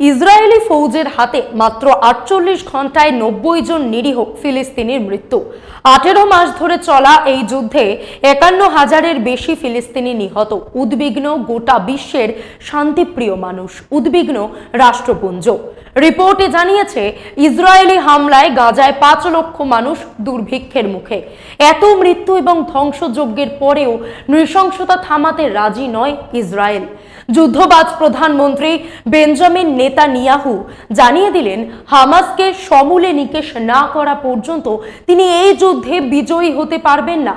Israeli ফৌজের হাতে মাত্র আটচল্লিশ ঘন্টায় নব্বই জন নিরীহ ফিলিস্তিনির মৃত্যু। আঠেরো মাস ধরে চলা এই যুদ্ধে একান্ন হাজারের বেশি ফিলিস্তিনি নিহত। উদ্বিগ্ন গোটা বিশ্বের শান্তিপ্রিয় মানুষ, উদ্বিগ্ন রাষ্ট্রপুঞ্জ। রিপোর্টে জানিয়েছে, ইসরায়েলি হামলায় গাজায় পাঁচ লক্ষ মানুষ দুর্ভিক্ষের মুখে। এত মৃত্যু এবং ধ্বংসযজ্ঞের পরেও নৃশংসতা থামাতে রাজি নয় ইসরায়েল। যুদ্ধবাজ প্রধানমন্ত্রী বেঞ্জামিন নেতানিয়াহু জানিয়ে দিলেন, হামাসকে সমূলে নিকেশ না করা পর্যন্ত তিনি এই যুদ্ধে বিজয়ী হতে পারবেন না।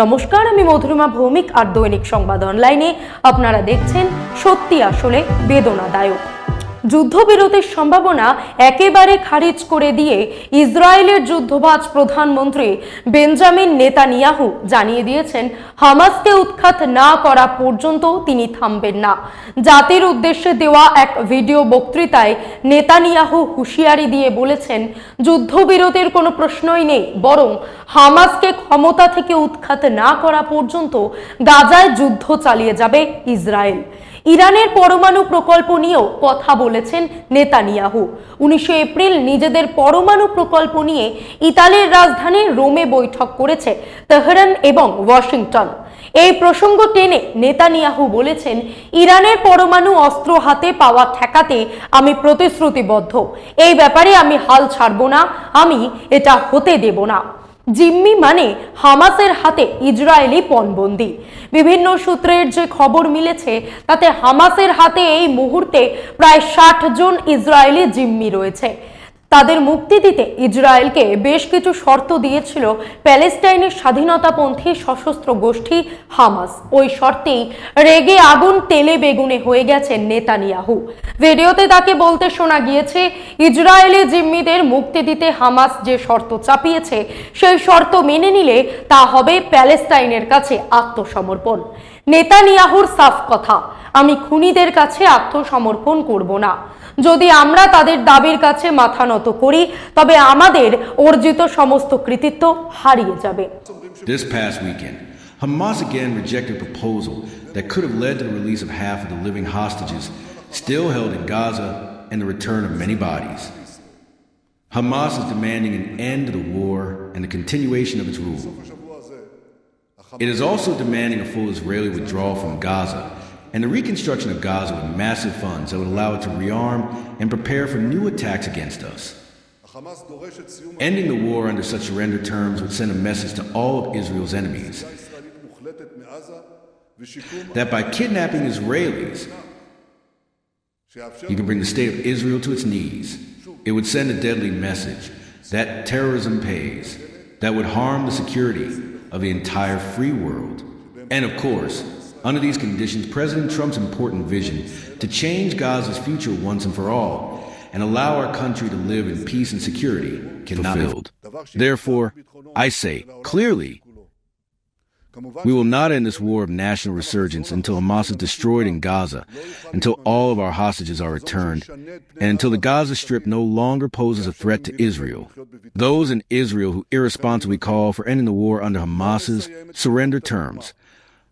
নমস্কার, আমি মধুরিমা ভৌমিক আর দৈনিক সংবাদ অনলাইনে। আপনারা দেখছেন সত্যি আসলে বেদনাদায়ক। যুদ্ধবিরতির সম্ভাবনা একেবারে খারিজ করে দিয়ে ইসরায়েলের যুদ্ধবাজ প্রধানমন্ত্রী বেঞ্জামিন নেতানিয়াহু জানিয়ে দিয়েছেন, হামাসকে উৎখাত না করা পর্যন্ত তিনি থামবেন না। জাতির উদ্দেশ্যে দেওয়া এক ভিডিও বক্তৃতায় নেতানিয়াহু হুঁশিয়ারি দিয়ে বলেছেন, যুদ্ধবিরতির কোনো প্রশ্নই নেই, বরং হামাসকে ক্ষমতা থেকে উৎখাত না করা পর্যন্ত গাজায় যুদ্ধ চালিয়ে যাবে ইসরায়েল। ইরানের পরমাণু প্রকল্প নিয়েও কথা বলেছেন নেতানিয়াহু। উনিশে এপ্রিল নিজেদের পরমাণু প্রকল্প নিয়ে ইতালির রাজধানী রোমে বৈঠক করেছে তেহরান এবং ওয়াশিংটন। এই প্রসঙ্গ টেনে নেতানিয়াহু বলেছেন, ইরানের পরমাণু অস্ত্র হাতে পাওয়া ঠেকাতে আমি প্রতিশ্রুতিবদ্ধ। এই ব্যাপারে আমি হাল ছাড়ব না, আমি এটা হতে দেব না। জিম্মি মানে হামাসের হাতে ইসরায়েলি পণবন্দি। বিভিন্ন সূত্রের যে খবর মিলেছে, তাতে হামাসের হাতে এই মুহূর্তে প্রায় ষাট জন ইসরায়েলি জিম্মি রয়েছে। তাদের মুক্তি দিতে ইসরায়েলকে বেশ কিছু শর্ত দিয়েছিল প্যালেস্টাইনের স্বাধীনতাপন্থী সশস্ত্র গোষ্ঠী হামাস। ওই শর্তেই রেগে আগুন তেলে বেগুনে হয়ে গেছেন নেতানিয়াহু। ভিডিওতে তাকে বলতে শোনা গিয়েছে, ইসরায়েলি জিম্মিদের মুক্তি দিতে হামাস যে শর্ত চাপিয়েছে, সেই শর্ত মেনে নিলে তা হবে প্যালেস্টাইনের কাছে আত্মসমর্পণ। নেতানিয়াহুর সাফ কথা, আমি খুনিদের কাছে আত্মসমর্পণ করব না। যদি আমরা তাদের দাবির কাছে মাথা নত করি তবে আমাদের অর্জিত সমস্ত কৃতিত্ব হারিয়ে যাবে This past weekend, Hamas again rejected a proposal that could have led to the release of half of the living hostages still held in Gaza and the return of many bodies. Hamas is demanding an end to the war and the continuation of its rule. It is also demanding a full Israeli withdrawal from Gaza and the reconstruction of Gaza with massive funds that would allow it to rearm and prepare for new attacks against us. Ending the war under such surrender terms would send a message to all of Israel's enemies that by kidnapping Israelis, you can bring the state of Israel to its knees. It would send a deadly message that terrorism pays, that would harm the security of the entire free world, and of course, under these conditions, President Trump's important vision to change Gaza's future once and for all and allow our country to live in peace and security cannot be fulfilled. Therefore, I say clearly, we will not end this war of national resurgence until Hamas is destroyed in Gaza, until all of our hostages are returned, and until the Gaza Strip no longer poses a threat to Israel. Those in Israel who irresponsibly call for ending the war under Hamas's surrender terms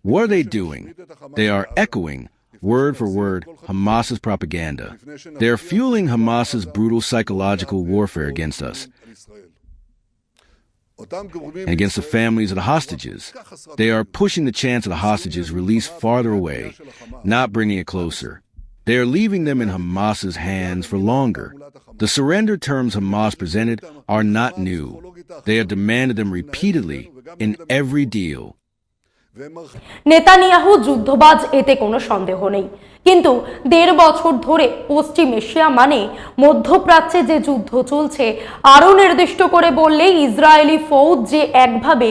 what are they doing? They are echoing, word for word, Hamas's propaganda. They are fueling Hamas's brutal psychological warfare against us and against the families of the hostages. They are pushing the chance of the hostages' release farther away, not bringing it closer. They are leaving them in Hamas's hands for longer. The surrender terms Hamas presented are not new. They have demanded them repeatedly in every deal, Netanyahu যুদ্ধবাজ এতে কোনো সন্দেহ নেই। কিন্তু দেড় বছর ধরে পশ্চিম Asia মানে মধ্যপ্রাচ্যে যে যুদ্ধ চলছে, আরও নির্দিষ্ট করে বললে ইসরায়েলি ফৌজ যে একভাবে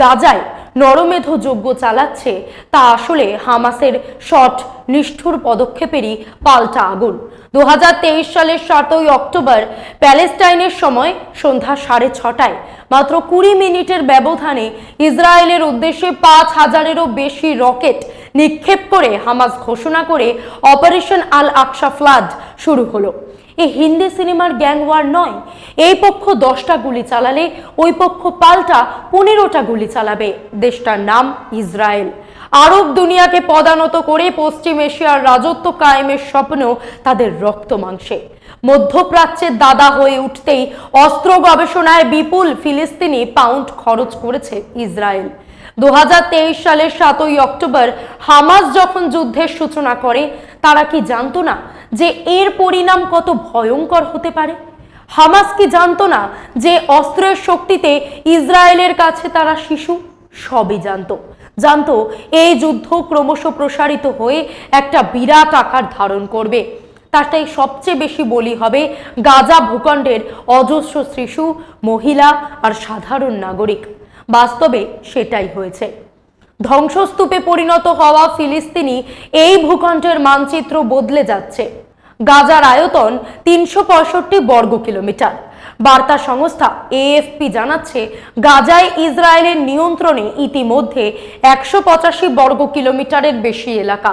গাজায় নরমেধ যজ্ঞ চালাচ্ছে, তা আসলে হামাসের শট, নিষ্ঠুর পদক্ষেপেরই পাল্টা আগুন। দু হাজার তেইশ সালের সাতই অক্টোবর, প্যালেস্টাইনের সময় সন্ধ্যা সাড়ে ছটায়, মাত্র কুড়ি মিনিটের ব্যবধানে ইসরায়েলের উদ্দেশ্যে পাঁচ হাজারেরও বেশি রকেট নিক্ষেপ করে হামাস ঘোষণা করে অপারেশন আল আকশা ফ্লাড শুরু হলো। এ হিন্দি সিনেমার গ্যাং ওয়ার নয়। এই পক্ষ দশটা গুলি চালালে, ওই পক্ষ পাল্টা পনেরোটা গুলি চালাবে। দেশটার নাম ইসরায়েল। আরব দুনিয়াকে পদানত করে পশ্চিম এশিয়ার রাজত্ব কায়েমের স্বপ্ন তাদের রক্ত মাংসে। মধ্যপ্রাচ্যের দাদা হয়ে উঠতেই অস্ত্র গবেষণায় বিপুল ফিলিস্তিনি পাউন্ড খরচ করেছে ইসরায়েল। দু হাজার তেইশ সালের সাতই অক্টোবর হামাস যখন যুদ্ধের সূচনা করে, তারা কি জানতো না যে এর পরিণাম কত ভয়ঙ্কর হতে পারে? হামাস কি জানতো না যে অস্ত্রের শক্তিতে ইসরায়েলের কাছে তারা শিশু? সবই জানতো। জানতো এই যুদ্ধ ক্রমশ প্রসারিত হয়ে একটা বিরাট আকার ধারণ করবে। তারটাই সবচেয়ে বেশি বলি হবে গাজা ভূখণ্ডের অজস্র শিশু, মহিলা আর সাধারণ নাগরিক। বাস্তবে সেটাই হয়েছে। ধ্বংসস্তূপে পরিণত হওয়া ফিলিস্তিনি এই ভূখণ্ডের মানচিত্র বদলে যাচ্ছে। গাজার আয়তন তিনশো পঁয়ষট্টি বর্গ কিলোমিটার। বার্তা সংস্থা এএফপি জানাচ্ছে, গাজায় ইসরায়েলের নিয়ন্ত্রণে ইতিমধ্যে একশো পঁচাশি বর্গ কিলোমিটারের বেশি এলাকা।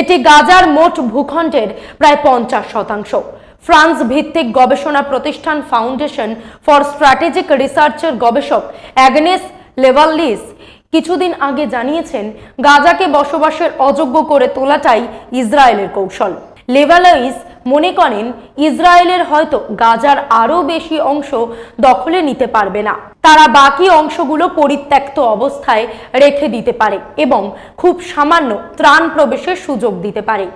এটি গাজার মোট ভূখণ্ডের প্রায় পঞ্চাশ শতাংশ। ফ্রান্স ভিত্তিক গবেষণা প্রতিষ্ঠান ফাউন্ডেশন ফর স্ট্র্যাটেজিক রিসার্চের গবেষক অ্যাগনেস লেভাল্লিস কিছুদিন আগে জানিয়েছেন, গাজাকে বসবাসের অযোগ্য করে তোলাটাই ইসরায়েলের কৌশল। লেভালাইস মনে করেন, ইসরায়েলের হয়তো গাজার আরও বেশি অংশ দখলে নিতে পারবে না। তারা বাকি অংশগুলো পরিত্যক্ত অবস্থায় রেখে দিতে পারে এবং খুব সামান্য ত্রাণ প্রবেশের সুযোগ দিতে পারে।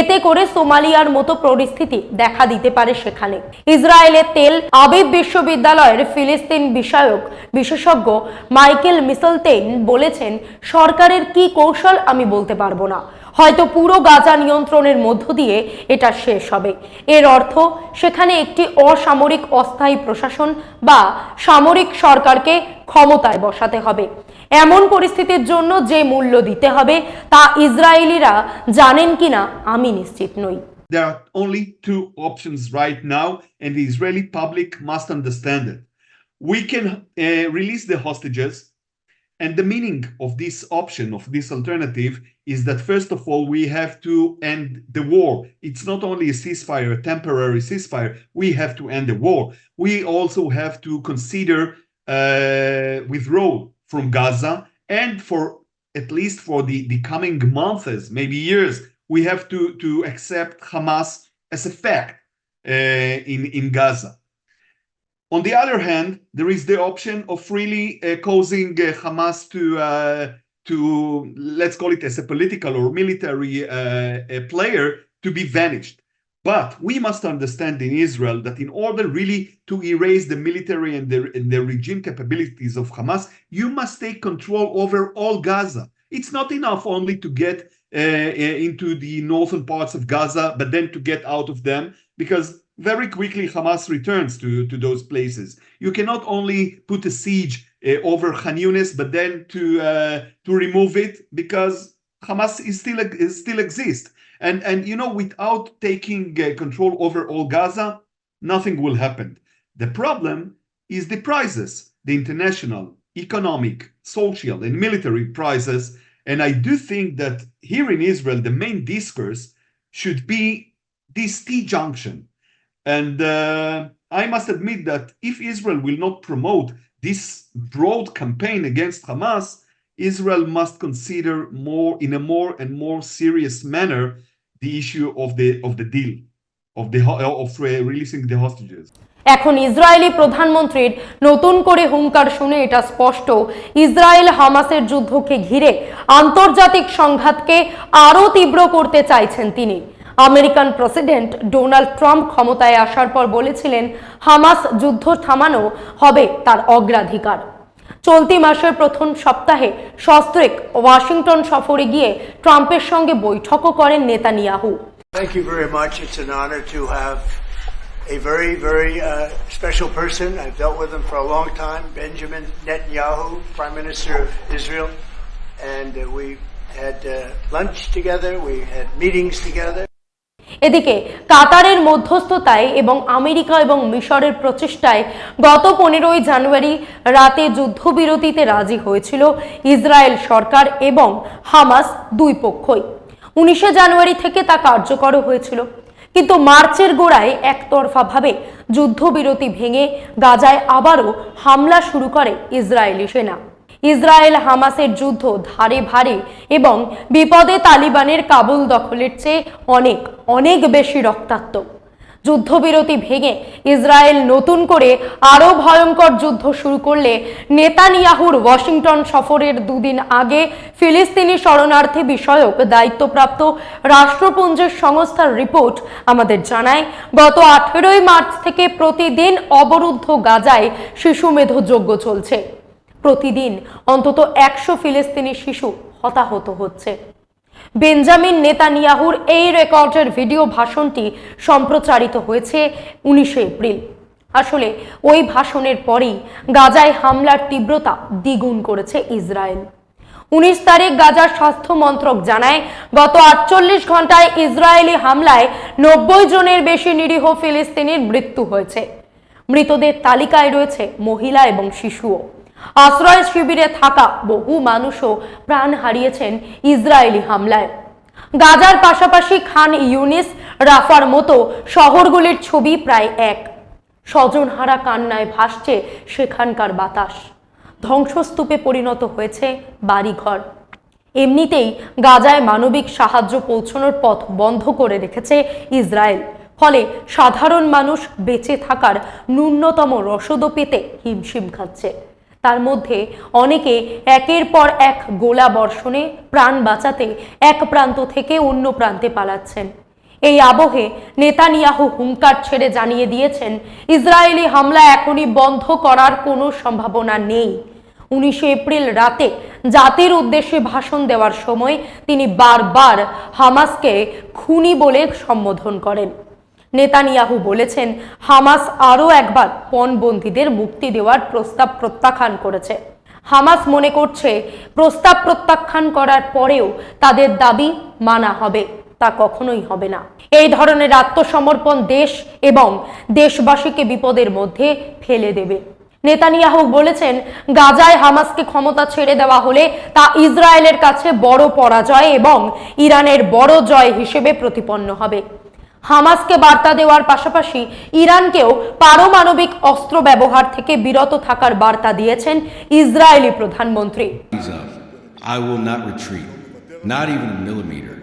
এতে করে সোমালিয়ার মতো পরিস্থিতি দেখা দিতে পারে সেখানে। ইসরায়েলের তেল আবিব বিশ্ববিদ্যালয়ের ফিলিস্তিন বিষয়ক বিশেষজ্ঞ মাইকেল মিসলতেইন বলেছেন, সরকারের কি কৌশল আমি বলতে পারব না। হয়তো পুরো গাজা নিয়ন্ত্রণের মধ্য দিয়ে এটা শেষ হবে এর অর্থ সেখানে একটি অসামরিক অস্থায়ী প্রশাসন বা সামরিক সরকারকে ক্ষমতায় বসাতে হবে এমন পরিস্থিতির জন্য যে মূল্য দিতে হবে তা ইসরায়েলিরা জানেন কিনা আমি নিশ্চিত নই There are only two options right now, and the Israeli public must understand it. We can uh, release the hostages, and the meaning of this option, of this alternative, is that first of all, we have to end the war. It's not only a ceasefire, a temporary ceasefire, we have to end the war. We also have to consider uh, withdrawal from Gaza, and for at least for the, the coming months, maybe years, we have to, to accept Hamas as a fact uh, in, in Gaza. On the other hand, there is the option of really uh, causing uh, Hamas to uh, to let's call it as a political or military uh, player to be vanished. But we must understand in Israel that in order really to erase the military and the, and the regime capabilities of Hamas, you must take control over all Gaza. It's not enough only to get uh, uh, into the northern parts of Gaza, but then to get out of them, because very quickly Hamas returns to, to those places. You cannot only put a siege over Khan Yunis, but then to uh, to remove it because Hamas is still is still exists. And and you know, without taking uh, control over all Gaza, nothing will happen. The problem is the prices, the international, economic, social, and military prices. And I do think that here in Israel, the main discourse should be this T junction. And uh, I must admit that if Israel will not promote this broad campaign against Hamas, Israel must consider more in a more and more serious manner the issue of the of the deal of the of uh, releasing the hostages. এখন Israeli প্রধানমন্ত্রীর নতুন করে হুঙ্কার শুনে এটা স্পষ্ট Israel হামাসের যুদ্ধকে ঘিরে আন্তর্জাতিক সংঘাতকে আরও তীব্র করতে চাইছেন তিনি আমেরিকান প্রেসিডেন্ট ডোনাল্ড ট্রাম্প ক্ষমতায় আসার পর বলেছিলেন হামাস যুদ্ধ থামানো হবে তার অগ্রাধিকার চলতি মাসের প্রথম সপ্তাহে সস্ত্রেক ওয়াশিংটন সফরে গিয়ে ট্রাম্পের সঙ্গে বৈঠকও করেন Netanyahu Thank you very much. It's an honor to have a very, very uh, special person. I've dealt with him for a long time, Benjamin Netanyahu, Prime Minister of Israel. And uh, we had uh, lunch together, we had meetings together. এদিকে কাতারের মধ্যস্থতায় এবং America এবং মিশরের প্রচেষ্টায় গত পনেরোই জানুয়ারি রাতে যুদ্ধবিরতিতে রাজি হয়েছিল ইসরায়েল সরকার এবং হামাস দুই পক্ষই। উনিশে জানুয়ারি থেকে তা কার্যকর হয়েছিল। কিন্তু মার্চের গোড়ায় একতরফাভাবে যুদ্ধবিরতি ভেঙে গাজায় আবারও হামলা শুরু করে ইসরায়েলি সেনা। ইসরায়েল হামাসের যুদ্ধ ধারে ভারে এবং বিপদে তালিবানের কাবুল দখলের চেয়ে অনেক অনেক বেশি রক্তাক্ত। যুদ্ধবিরতি ভেঙে ইসরায়েল নতুন করে আরও ভয়ঙ্কর যুদ্ধ শুরু করলে নেতানিয়াহুর ওয়াশিংটন সফরের দুদিন আগে ফিলিস্তিনি শরণার্থী বিষয়ক দায়িত্বপ্রাপ্ত রাষ্ট্রপুঞ্জের সংস্থার রিপোর্ট আমাদের জানায়, গত আঠেরোই মার্চ থেকে প্রতিদিন অবরুদ্ধ গাজায় শিশু মেধযোগ্য চলছে। প্রতিদিন অন্তত একশো ফিলিস্তিনি শিশু হতাহত হচ্ছে। বেঞ্জামিন নেতানিয়াহুর এই রেকর্ডের ভিডিও ভাষণটি সম্প্রচারিত হয়েছে উনিশে এপ্রিল। আসলে ওই ভাষণের পরেই গাজায় হামলার তীব্রতা দ্বিগুণ করেছে ইসরায়েল। উনিশ তারিখ গাজার স্বাস্থ্য মন্ত্রক জানায়, গত আটচল্লিশ ঘন্টায় ইসরায়েলি হামলায় নব্বই জনের বেশি নিরীহ ফিলিস্তিনির মৃত্যু হয়েছে। মৃতদের তালিকায় রয়েছে মহিলা এবং শিশুও। আশ্রয় শিবিরে থাকা বহু মানুষও প্রাণ হারিয়েছেন ইসরায়েলি হামলায়। গাজার পাশাপাশি খান ইউনিস রাফার মতো শহরগুলির ছবি প্রায় এক। স্বজনহারা কান্নায় ভাসছে সেখানকার বাতাস। ধ্বংসস্তূপে পরিণত হয়েছে বাড়িঘর। এমনিতেই গাজায় মানবিক সাহায্য পৌঁছানোর পথ বন্ধ করে রেখেছে ইসরায়েল। ফলে সাধারণ মানুষ বেঁচে থাকার ন্যূনতম রসদও পেতে হিমশিম খাচ্ছে। তার মধ্যে অনেকে একের পর এক গোলা বর্ষণে প্রাণ বাঁচাতে এক প্রান্ত থেকে অন্য প্রান্তে পালাচ্ছেন। এই আবহে নেতানিয়াহু হুঙ্কার ছেড়ে জানিয়ে দিয়েছেন, ইসরায়েলি হামলা এখনই বন্ধ করার কোনো সম্ভাবনা নেই। উনিশে এপ্রিল রাতে জাতির উদ্দেশ্যে ভাষণ দেওয়ার সময় তিনি বারবার হামাসকে খুনি বলে সম্বোধন করেন। নেতানিয়াহু বলেছেন, হামাস আরও একবার পণবন্দীদের মুক্তি দেওয়ার প্রস্তাব প্রত্যাখ্যান করেছে। হামাস মনে করছে, প্রস্তাব প্রত্যাখ্যান করার পরেও তাদের দাবি মানা হবে, তা কখনোই হবে না। এই ধরনের আত্মসমর্পণ দেশ এবং দেশবাসীকে বিপদের মধ্যে ফেলে দেবে। নেতানিয়াহু বলেছেন, গাজায় হামাসকে ক্ষমতা ছেড়ে দেওয়া হলে তা ইসরায়েলের কাছে বড় পরাজয় এবং ইরানের বড় জয় হিসেবে প্রতিপন্ন হবে। হামাসকে বার্তা দেওয়ার পাশাপাশি ইরানকেও পারমাণবিক অস্ত্র ব্যবহার থেকে বিরত থাকার বার্তা দিয়েছেন ইসরায়েলি প্রধানমন্ত্রী Ease up. I will not retreat, not even a millimeter.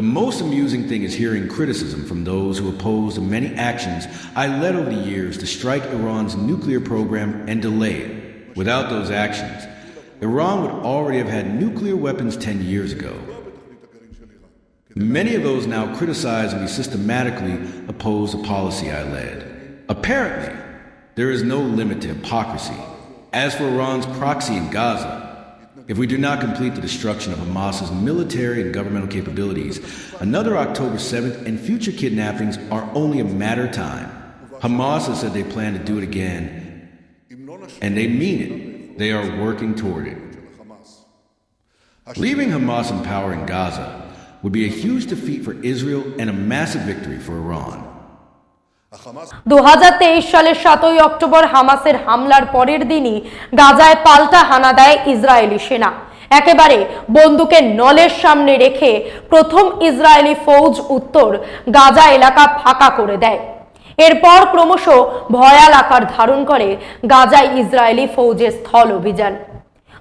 The most amusing thing is hearing criticism from those who oppose the many actions I led over the years to strike Iran's nuclear program and delay it. Without those actions, Iran would already have had nuclear weapons 10 years ago. Many of those now criticize me systematically oppose the policy I led. Apparently, there is no limit to hypocrisy. As for Iran's proxy in Gaza, if we do not complete the destruction of Hamas's military and governmental capabilities, another October 7th and future kidnappings are only a matter of time. Hamas has said they plan to do it again, and they mean it. They are working toward it. Leaving Hamas in power in Gaza would be a huge defeat for Israel and a massive victory for Iran. দু সালের সাতই October হামাসের হামলার পরের দিনই গাজায় পাল্টা হানা দেয় ইসরায়েলি সেনা। একেবারে বন্দুকে নলের সামনে রেখে প্রথম ইসরায়েলি ফৌজ উত্তর গাজা এলাকা ফাঁকা করে দেয়। এরপর ক্রমশ ভয়াল আকার ধারণ করে গাজায় ইসরায়েলি ফৌজের স্থল অভিযান।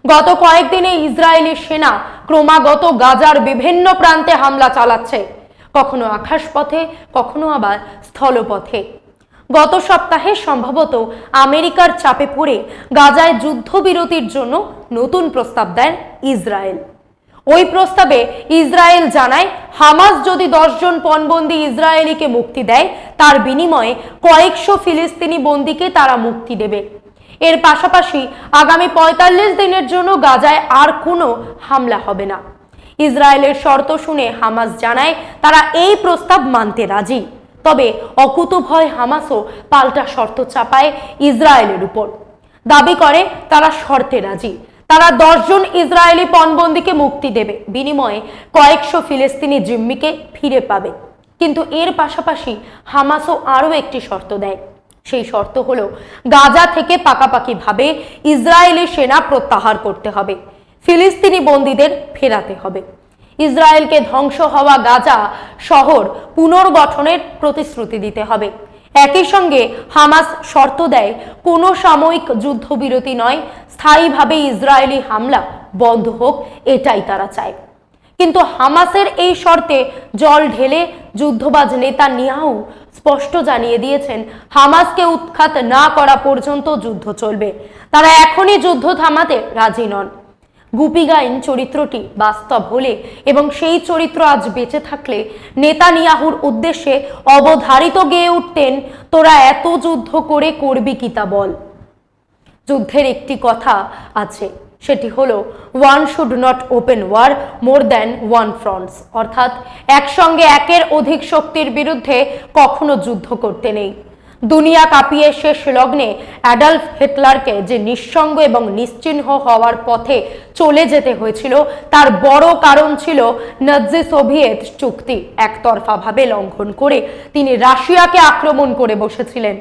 গত কয়েকদিনে ইসরায়েলি সেনা ক্রমাগত গাজার বিভিন্ন প্রান্তে হামলা চালাচ্ছে। কখনো আকাশপথে, কখনো আবার স্থলপথে। গত সপ্তাহে সম্ভবত আমেরিকার চাপে পড়ে গাজায় যুদ্ধবিরতির জন্য নতুন প্রস্তাব দেন ইসরায়েল। ওই প্রস্তাবে ইসরায়েল জানায়, হামাস যদি দশজন পণবন্দি ইসরায়েলিকে মুক্তি দেয়, তার বিনিময়ে কয়েকশো ফিলিস্তিনি বন্দিকে তারা মুক্তি দেবে। এর পাশাপাশি আগামী পঁয়তাল্লিশ দিনের জন্য গাজায় আর কোনো হামলা হবে না। ইসরায়েলের শর্ত শুনে হামাস জানায় তারা এই প্রস্তাব মানতে রাজি। তবে অকুতভয় হামাসও পাল্টা শর্ত চাপায় ইসরায়েলের উপর। দাবি করে, তারা শর্তে রাজি। তারা দশজন ইসরায়েলি পণবন্দিকে মুক্তি দেবে। বিনিময়ে কয়েকশো ফিলিস্তিনি জিম্মিকে ফিরে পাবে। কিন্তু এর পাশাপাশি হামাসও আরও একটি শর্ত দেয়। সেই শর্ত হলো গাজা থেকে পাকাপাকিভাবে ইসরায়েলি সেনা প্রত্যাহার করতে হবে। ফিলিস্তিনি বন্দীদের ফেরাতে হবে। ইসরায়েলকে ধ্বংস হওয়া গাজা শহর পুনর্গঠনের প্রতিশ্রুতি দিতে হবে। একই সঙ্গে হামাস শর্ত দেয়, কোনো সাময়িক যুদ্ধবিরতি নয়, স্থায়ীভাবে ইসরায়েলি হামলা বন্ধ হোক, এটাই তারা চায়। কিন্তু হামাসের এই শর্তে জল ঢেলে যুদ্ধবাজ নেতা নিয়াহু স্পষ্ট জানিয়ে দিয়েছেন, হামাসকে উৎখাত না করা পর্যন্ত যুদ্ধ চলবে। তারা এখনই যুদ্ধ থামাতে রাজি নন। গুপি গাইন চরিত্রটি বাস্তব হলে এবং সেই চরিত্র আজ বেঁচে থাকলে নেতানিয়াহুর উদ্দেশ্যে অবধারিত গেয়ে উঠতেন, তোরা এত যুদ্ধ করে করবি কি তা বল? যুদ্ধের একটি কথা আছে। সেটি হলো one should not open war more than one fronts অর্থাৎ, একসঙ্গে একের অধিক শক্তির বিরুদ্ধে কখনো যুদ্ধ করতে নেই। দুনিয়া কাঁপিয়ে শেষ লগ্নে অ্যাডাল্ফ হিটলারকে যে নিঃসঙ্গ এবং নিশ্চিহ্ন হওয়ার পথে চলে যেতে হয়েছিল, তার বড় কারণ ছিল নাজি সোভিয়েত চুক্তি একতরফাভাবে লঙ্ঘন করে তিনি রাশিয়াকে আক্রমণ করে বসেছিলেন।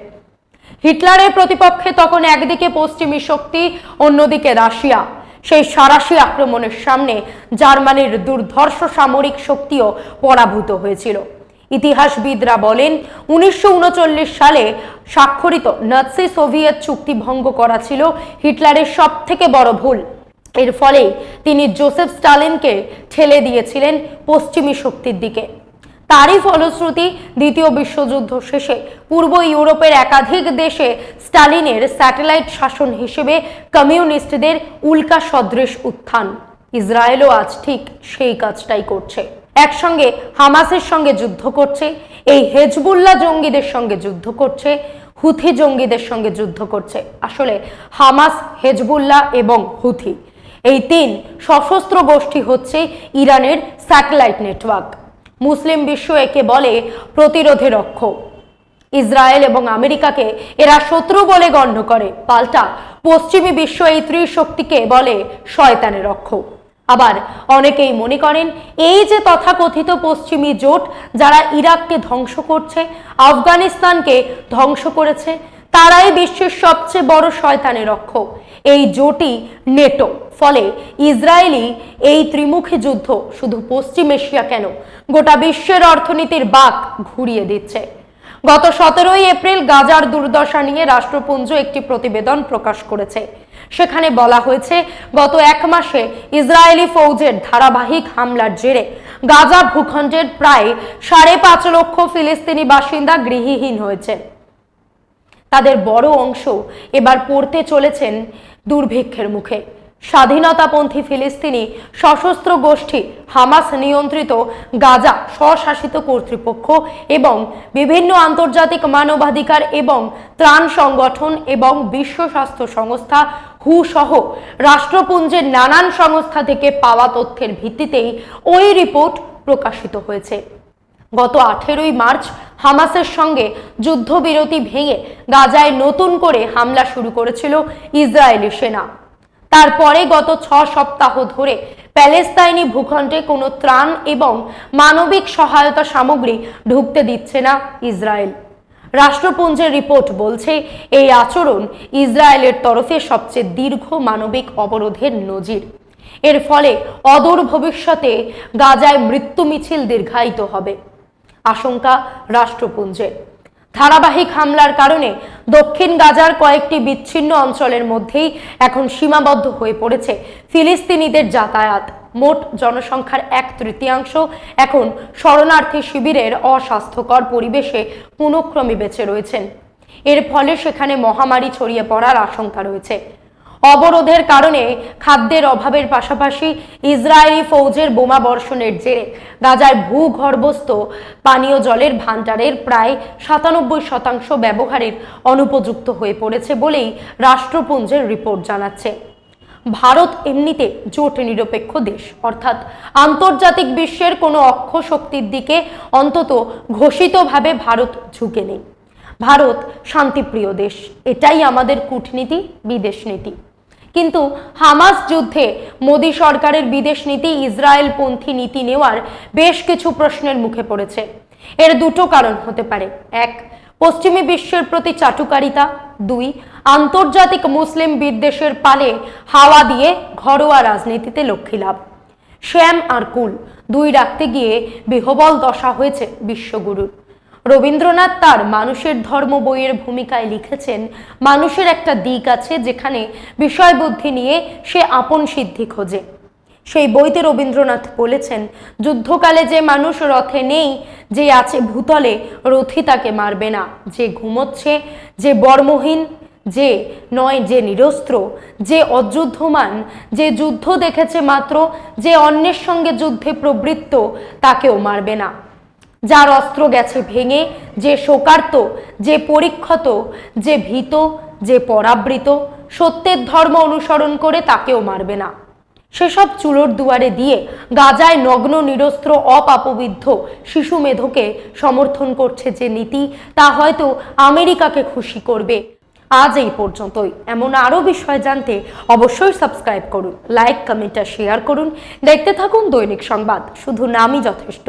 হিটলারের প্রতিপক্ষে তখন একদিকে পশ্চিমী শক্তি, অন্যদিকে রাশিয়া। সেই সারাশি আক্রমণের সামনে জার্মানির দুর্ধর্ষ সামরিক শক্তিও পরাভূত হয়েছিল। ইতিহাসবিদরা বলেন, উনিশশো উনচল্লিশ সালে স্বাক্ষরিত নাৎসি সোভিয়েত চুক্তি ভঙ্গ করা ছিল হিটলারের সব থেকে বড় ভুল। এর ফলে তিনি জোসেফ স্টালিনকে ঠেলে দিয়েছিলেন পশ্চিমী শক্তির দিকে। তারই ফলশ্রুতি দ্বিতীয় বিশ্বযুদ্ধ শেষে পূর্ব ইউরোপের একাধিক দেশে স্টালিনের স্যাটেলাইট শাসন হিসেবে কমিউনিস্টদের উল্কা সদৃশ উত্থান। ইসরায়েলও আজ ঠিক সেই কাজটাই করছে। একসঙ্গে হামাসের সঙ্গে যুদ্ধ করছে, এই হেজবুল্লাহ জঙ্গিদের সঙ্গে যুদ্ধ করছে, হুথি জঙ্গিদের সঙ্গে যুদ্ধ করছে। আসলে হামাস, হেজবুল্লাহ এবং হুথি, এই তিন সশস্ত্র গোষ্ঠী হচ্ছে ইরানের স্যাটেলাইট নেটওয়ার্ক। মুসলিম বিশ্ব একে বলে প্রতিরোধের অক্ষ ইসরায়েল এবং আমেরিকাকে এরা শত্রু বলে গণ্য করে। পাল্টা পশ্চিমী বিশ্ব এই ত্রিশক্তিকে বলে শয়তানের অক্ষ আবার অনেকেই মনে করেন, এই যে তথাকথিত পশ্চিমী জোট যারা ইরাককে ধ্বংস করছে, আফগানিস্তানকে ধ্বংস করেছে তারাই বিশ্বের সবচেয়ে বড় শয়তানের অক্ষ এই জোটই নেটো। ফলে ইসরায়েলি এই ত্রিমুখী যুদ্ধ শুধু পশ্চিম এশিয়া কেন, গোটা বিশ্বের অর্থনীতির বাক ঘুরিয়ে দিচ্ছে। গত সতেরোই এপ্রিল গাজার দুর্দশা নিয়ে রাষ্ট্রপুঞ্জ একটি প্রতিবেদন প্রকাশ করেছে। সেখানে বলা হয়েছে, গত এক মাসে ইসরায়েলি ফৌজের ধারাবাহিক হামলার জেরে গাজা ভূখণ্ডের প্রায় সাড়ে পাঁচ লক্ষ ফিলিস্তিনি বাসিন্দা গৃহহীন হয়েছে। তাদের বড় অংশ এবার পড়তে চলেছেন দুর্ভিক্ষের মুখে। স্বাধীনতাপন্থী ফিলিস্তিনি সশস্ত্র গোষ্ঠী হামাস নিয়ন্ত্রিত গাজা স্বশাসিত কর্তৃপক্ষ এবং বিভিন্ন আন্তর্জাতিক মানবাধিকার এবং ত্রাণ সংগঠন এবং বিশ্ব স্বাস্থ্য সংস্থা হু সহ রাষ্ট্রপুঞ্জের নানান সংস্থা থেকে পাওয়া তথ্যের ভিত্তিতেই ওই রিপোর্ট প্রকাশিত হয়েছে। গত আঠেরোই মার্চ হামাসের সঙ্গে যুদ্ধবিরতি ভেঙে গাজায় নতুন করে হামলা শুরু করেছিল ইসরায়েলি সেনা। তারপরে গত ছ সপ্তাহ ধরে প্যালেস্তাইনি ভূখণ্ডে কোনো ত্রাণ এবং মানবিক সহায়তা সামগ্রী ঢুকতে দিচ্ছে না ইসরায়েল। রাষ্ট্রপুঞ্জের রিপোর্ট বলছে, এই আচরণ ইসরায়েলের তরফে সবচেয়ে দীর্ঘ মানবিক অবরোধের নজির। এর ফলে অদূর ভবিষ্যতে গাজায় মৃত্যু মিছিল দীর্ঘায়িত হবে। আশঙ্কা রাষ্ট্রপুঞ্জের ধারাবাহিক হামলার কারণে দক্ষিণ গাজার কয়েকটি বিচ্ছিন্ন অঞ্চলের মধ্যেই এখন সীমাবদ্ধ হয়ে পড়েছে ফিলিস্তিনিদের যাতায়াত। মোট জনসংখ্যার এক তৃতীয়াংশ এখন শরণার্থী শিবিরের অস্বাস্থ্যকর পরিবেশে পুনঃক্রমে বেঁচে রয়েছেন। এর ফলে সেখানে মহামারী ছড়িয়ে পড়ার আশঙ্কা রয়েছে। অবরোধের কারণে খাদ্যের অভাবের পাশাপাশি ইসরায়েলি ফৌজের বোমা বর্ষণের জেরে গাজায় ভূগর্ভস্থ পানীয় জলের ভাণ্ডারের প্রায় সাতানব্বই শতাংশ ব্যবহারের অনুপযুক্ত হয়ে পড়েছে বলেই রাষ্ট্রপুঞ্জের রিপোর্ট জানাচ্ছে। ভারত এমনিতে জোট নিরপেক্ষ দেশ, অর্থাৎ আন্তর্জাতিক বিশ্বের কোনো অক্ষ শক্তির দিকে অন্তত ঘোষিতভাবে ভারত ঝুঁকে নেই। ভারত শান্তিপ্রিয় দেশ, এটাই আমাদের কূটনীতি, বিদেশ নীতি। কিন্তু হামাস যুদ্ধে মোদী সরকারের বিদেশ নীতি, ইসরায়েলপন্থী নীতি নেওয়ার বেশ কিছু প্রশ্নের মুখে পড়েছে। এর দুটো কারণ হতে পারে। এক, পশ্চিমী বিশ্বের প্রতি চাটুকারিতা। দুই, আন্তর্জাতিক মুসলিম বিদ্বেষের পালে হাওয়া দিয়ে ঘরোয়া রাজনীতিতে লক্ষ্মী লাভ। শ্যাম আর কুল, দুই রাখতে গিয়ে বিহবল দশা হয়েছে বিশ্বগুরুর। রবীন্দ্রনাথ তার মানুষের ধর্ম বইয়ের ভূমিকায় লিখেছেন, মানুষের একটা দিক আছে যেখানে বিষয়বুদ্ধি নিয়ে সে আপন সিদ্ধি খোঁজে। সেই বইতে রবীন্দ্রনাথ বলেছেন, যুদ্ধকালে যে মানুষ রথে নেই, যে আছে ভূতলে, রথি তাকে মারবে না। যে ঘুমোচ্ছে, যে বর্মহীন, যে নয় যে নিরস্ত্র, যে অযুদ্ধমান, যে যুদ্ধ দেখেছে মাত্র, যে অন্যের সঙ্গে যুদ্ধে প্রবৃত্ত, তাকেও মারবে না। যার অস্ত্র গেছে ভেঙে, যে শোকার্ত, যে পরীক্ষত, যে ভীত, যে পরাবৃত, সত্যের ধর্ম অনুসরণ করে তাকেও মারবে না। সেসব চুলোর দুয়ারে দিয়ে গাজায় নগ্ন নিরস্ত্র অপাপবিদ্ধ শিশু মেধকে সমর্থন করছে যে নীতি, তা হয়তো আমেরিকাকে খুশি করবে। আজ এই পর্যন্তই। এমন আরও বিষয় জানতে অবশ্যই সাবস্ক্রাইব করুন, লাইক, কমেন্ট আর শেয়ার করুন। দেখতে থাকুন দৈনিক সংবাদ। শুধু নামই যথেষ্ট।